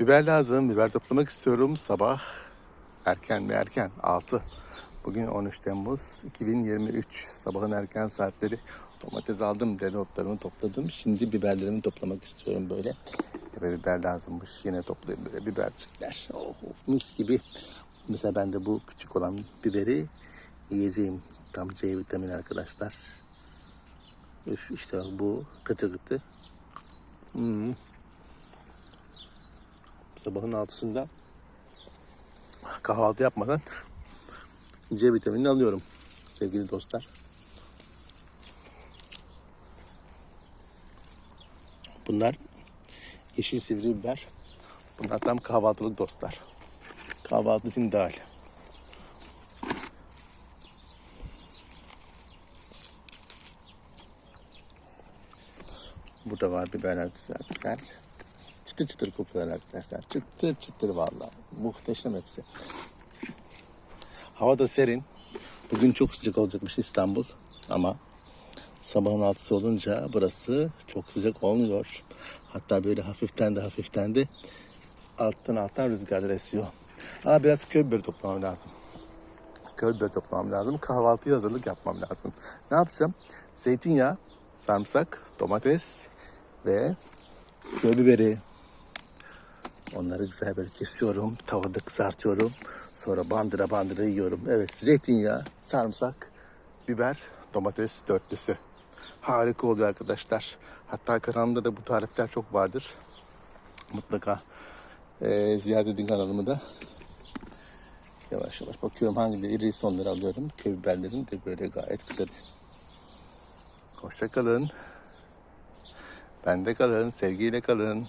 Biber lazım. Biber toplamak istiyorum. Sabah erken mi erken? 6. Bugün 13 Temmuz 2023. Sabahın erken saatleri domates aldım. Dereotlarımı topladım. Şimdi biberlerimi toplamak istiyorum böyle. Eve biber lazımmış. Yine toplayayım böyle bibercikler. Oh, mis gibi. Mesela ben de bu küçük olan biberi yiyeceğim. Tam C vitamini arkadaşlar. İşte bu kıtı kıtı. Hmm. Sabahın altısında kahvaltı yapmadan C vitaminini alıyorum sevgili dostlar. Bunlar yeşil sivri biber. Bunlar tam kahvaltılık dostlar. Kahvaltı için ideal. Burada var biberler güzel güzel. Çıtır çıtır kokuyorlar arkadaşlar. Çıtır çıtır vallahi. Muhteşem hepsi. Hava da serin. Bugün çok sıcak olacakmış İstanbul. Ama sabahın altısı olunca burası çok sıcak olmuyor. Hatta böyle hafiften de hafiften de alttan alttan rüzgarlar esiyor. Aa, biraz köy biberi toplamam lazım. Köy biberi toplamam lazım. Kahvaltıya hazırlık yapmam lazım. Ne yapacağım? Zeytinyağı, sarımsak, domates ve köy biberi. Onları güzel böyle kesiyorum. Tavada kızartıyorum. Sonra bandıra bandıra yiyorum. Evet zeytinyağı, sarımsak, biber, domates dörtlüsü. Harika oluyor arkadaşlar. Hatta kanalımda da bu tarifler çok vardır. Mutlaka eee ziyaret edin kanalımı da. Yavaş yavaş bakıyorum hangileri iriyse onları alıyorum. Köy biberlerim de böyle gayet güzel. Hoşça kalın. Bende kalın, sevgiyle kalın.